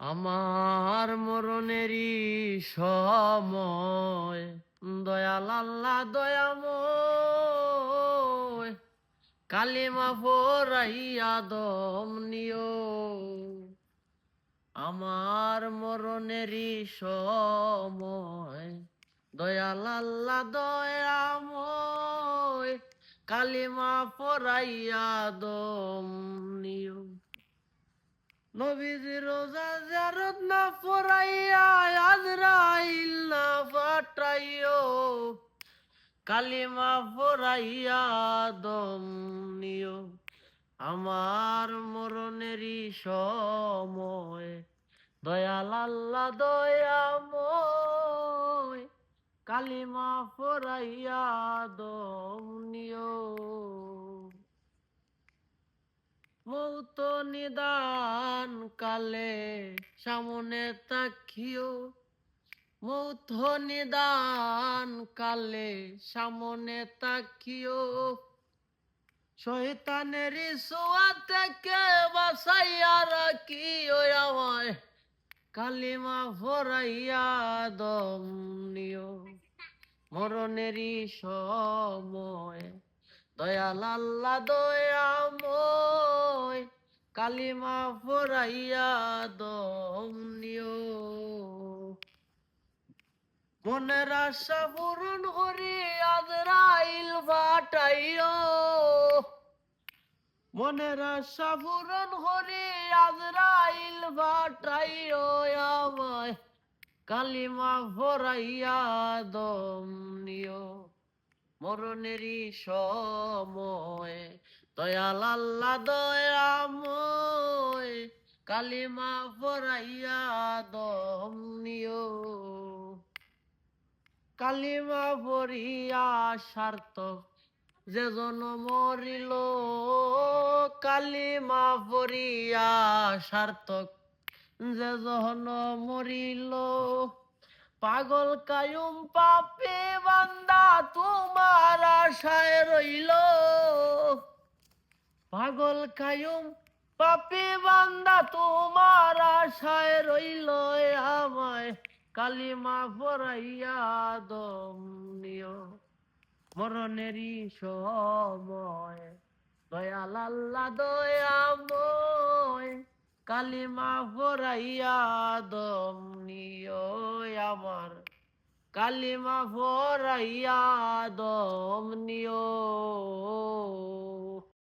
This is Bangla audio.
আমার মরণেরই সময়। দয়াল আল্লাহ, দয়াময়। কালিমা ফোরাইয়া দম নিও। আমার মরণেরই সময়। দয়াল আল্লাহ, দয়াময়। কালিমা ফোরাইয়া দম নিও। নবীজি রোজা জারত না পড়াইয়া আজরাইল না ফাটাইও। কালিমা পড়াইয়া দম নিও। আমার মরণেরই সময়। দয়াল আল্লাহ দয়াময়। কালিমা পড়াইয়া দম নিও। মৌত নিদান কালে সামনে তাকিও মৌত নিদান কালে সামনে তাকিও। শয়তানের সোয়া থেকে বাসাইয়া রাখিও আমায়, কালিমা ফরাইয়া দম নিও। মরণেরই সময়, দয়াল আল্লাহ দয়াময়। কালিমা ফরাইয়া দম নিও। মনের আশা পূরণ করি আজরাইল ফাটাইও। মনের আশা পূরণ করি আজরাইল ফাটাইও আমায়। কালিমা ফরাইয়া দম মরণেরই সময়। দয়াল আল্লাহ, দয়াময়। কালিমা ফরাইয়া দম নিও। কালিমা ফরিয়া সার্থক, যে জন মরিল। কালিমা ফরিয়া সার্থক, যে জন মরিল। পাগল কায়ুম পাপে বান্দা তোমার আশায় রইল। পাগল কায়ুম পাপে বান্দা তোমার আশায় রইল আমায়। কালিমা ফরাইয়া দম নিও। মরণেরই সময়। দয়াল আল্লাহ দয়াময়। কালিমা ভরাইয়া দম নিও আমার। কালিমা ভরাইয়া দম নিও।